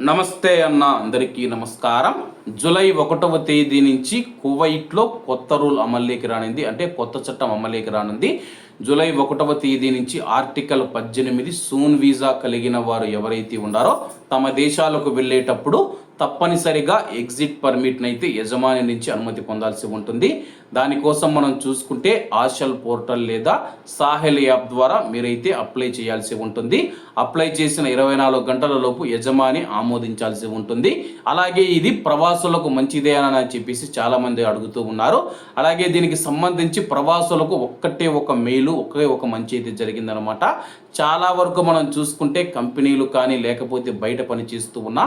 నమస్తే అన్న అందరికీ నమస్కారం. జూలై ఒకటవ తేదీ నుంచి కువైట్లో కొత్త రూల్ అమల్లోకి రానుంది. అంటే కొత్త చట్టం అమల్లోకి రానుంది. జూలై ఒకటవ తేదీ నుంచి ఆర్టికల్ పద్దెనిమిది సూన్ వీసా కలిగిన వారు ఎవరైతే ఉన్నారో తమ దేశాలకు వెళ్ళేటప్పుడు తప్పనిసరిగా ఎగ్జిట్ పర్మిట్ని అయితే యజమాని నుంచి అనుమతి పొందాల్సి ఉంటుంది. దానికోసం మనం చూసుకుంటే ఆశల్ పోర్టల్ లేదా సాహెల్ యాప్ ద్వారా మీరైతే అప్లై చేయాల్సి ఉంటుంది. అప్లై చేసిన ఇరవై నాలుగు గంటల లోపు యజమాని ఆమోదించాల్సి ఉంటుంది. అలాగే ఇది ప్రవాసులకు మంచిదే అని చెప్పేసి చాలామంది అడుగుతూ ఉన్నారు. అలాగే దీనికి సంబంధించి ప్రవాసులకు ఒక్కటే ఒక మెయిల్ కంపెనీలు ఒకే ఒక మంచి అయితే జరిగిందనమాట చాలా వరకు మనం చూసుకుంటే కంపెనీలు కానీ లేకపోతే బయట పనిచేస్తూ ఉన్న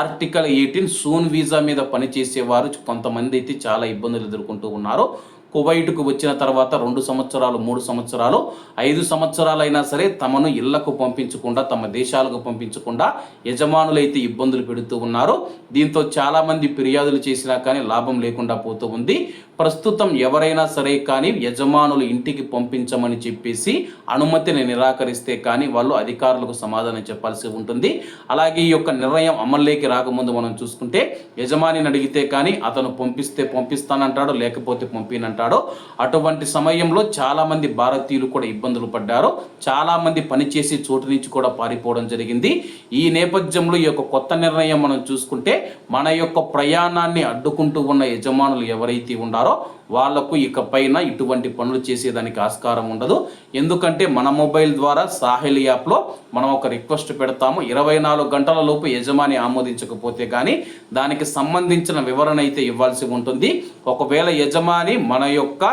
ఆర్టికల్ ఎయిటీన్ సూన్ వీసా మీద పనిచేసేవారు కొంతమంది అయితే చాలా ఇబ్బందులు ఎదుర్కొంటూ ఉన్నారు. కువైట్కు వచ్చిన తర్వాత రెండు సంవత్సరాలు మూడు సంవత్సరాలు ఐదు సంవత్సరాలైనా సరే తమను ఇళ్ళకు పంపించకుండా తమ దేశాలకు పంపించకుండా యజమానులైతే ఇబ్బందులు పెడుతూ ఉన్నారు. దీంతో చాలామంది ఫిర్యాదులు చేసినా కానీ లాభం లేకుండా పోతూ ఉంది. ప్రస్తుతం ఎవరైనా సరే కానీ యజమానులు ఇంటికి పంపించమని చెప్పేసి అనుమతిని నిరాకరిస్తే కానీ వాళ్ళు అధికారులకు సమాధానం చెప్పాల్సి ఉంటుంది. అలాగే ఈ యొక్క నిర్ణయం అమల్లోకి రాకముందు మనం చూసుకుంటే యజమానిని అడిగితే కానీ అతను పంపిస్తే పంపిస్తానంటాడు లేకపోతే పంపినంటాడు. అటువంటి సమయంలో చాలామంది భారతీయులు కూడా ఇబ్బందులు పడ్డారు. చాలామంది పనిచేసి చోటు నుంచి కూడా పారిపోవడం జరిగింది. ఈ నేపథ్యంలో ఈ యొక్క కొత్త నిర్ణయం మనం చూసుకుంటే మన యొక్క ప్రయాణాన్ని అడ్డుకుంటూ ఉన్న యజమానులు ఎవరైతే ఉన్నారో వాళ్ళకు ఇకపైన ఇటువంటి పనులు చేసేదానికి ఆస్కారం ఉండదు. ఎందుకంటే మన మొబైల్ ద్వారా సాహిల్ యాప్లో మనం ఒక రిక్వెస్ట్ పెడతాము. ఇరవై నాలుగు గంటల లోపు యజమాని ఆమోదించకపోతే కానీ దానికి సంబంధించిన వివరణ అయితే ఇవ్వాల్సి ఉంటుంది. ఒకవేళ యజమాని మన యొక్క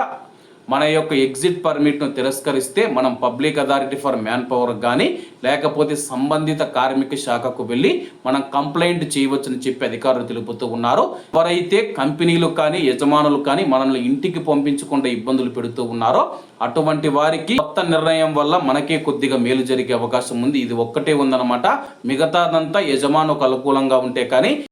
మన యొక్క ఎగ్జిట్ పర్మిట్ను తిరస్కరిస్తే మనం public authority for manpower కానీ లేకపోతే సంబంధిత కార్మిక శాఖకు వెళ్ళి మనం కంప్లైంట్ చేయవచ్చని చెప్పి అధికారులు తెలుపుతూ ఉన్నారు. ఎవరైతే కంపెనీలు కానీ యజమానులు కానీ మనల్ని ఇంటికి పంపించకుండా ఇబ్బందులు పెడుతూ ఉన్నారో అటువంటి వారికి కొత్త నిర్ణయం వల్ల మనకే కొద్దిగా మేలు జరిగే అవకాశం ఉంది. ఇది ఒక్కటే ఉందన్నమాట. మిగతాదంతా యజమానుకు అనుకూలంగా ఉంటే కానీ